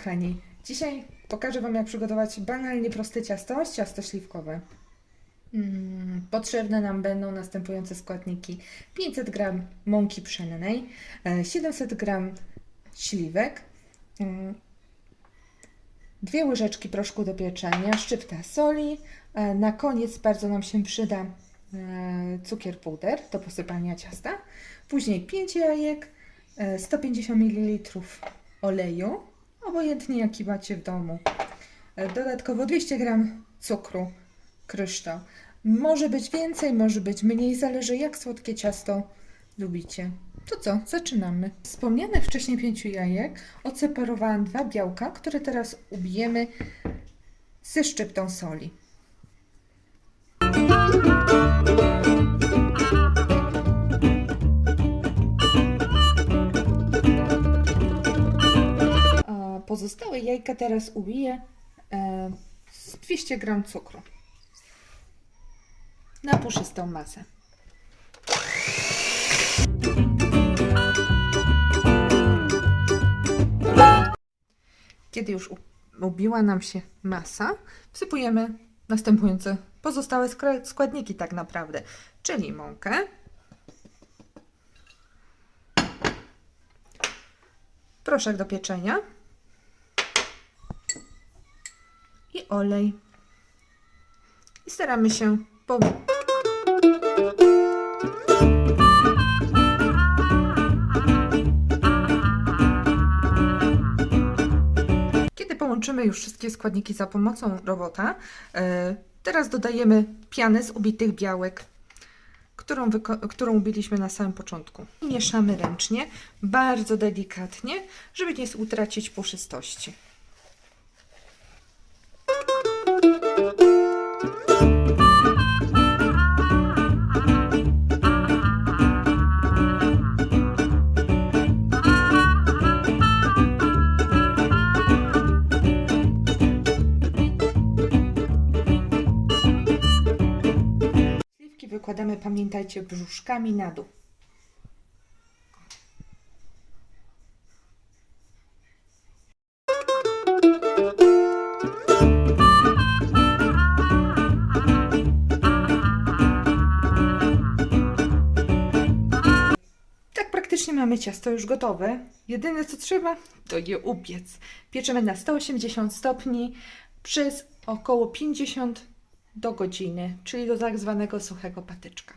kochani! Dzisiaj pokażę Wam, jak przygotować banalnie proste ciasto, ciasto śliwkowe. Mm, Potrzebne nam będą następujące składniki: 500 g mąki pszennej, e, 700 g śliwek, mm, dwie łyżeczki proszku do pieczenia, szczypta soli. e, Na koniec bardzo nam się przyda e, cukier puder do posypania ciasta. Później 5 jajek, e, 150 ml oleju, obojętnie jaki macie w domu. E, Dodatkowo 200 g cukru, kryształ. Może być więcej, może być mniej, zależy jak słodkie ciasto lubicie. To co, zaczynamy. Wspomniane wcześniej pięciu jajek odseparowałam dwa białka, które teraz ubijemy ze szczyptą soli. Pozostałe jajka teraz ubiję e, z 200 g cukru. Na puszystą masę. Kiedy już ubiła nam się masa, wsypujemy następujące pozostałe składniki tak naprawdę, czyli mąkę, proszek do pieczenia i olej. I staramy się pomóc. Kiedy połączymy już wszystkie składniki za pomocą robota, e, teraz dodajemy pianę z ubitych białek, którą, którą ubiliśmy na samym początku. Mieszamy ręcznie, bardzo delikatnie, żeby nie utracić puszystości. Wykładamy, pamiętajcie, brzuszkami na dół. Tak praktycznie mamy ciasto już gotowe. Jedyne co trzeba to je upiec. Pieczemy na 180 stopni przez około 50 do godziny, czyli do tak zwanego suchego patyczka.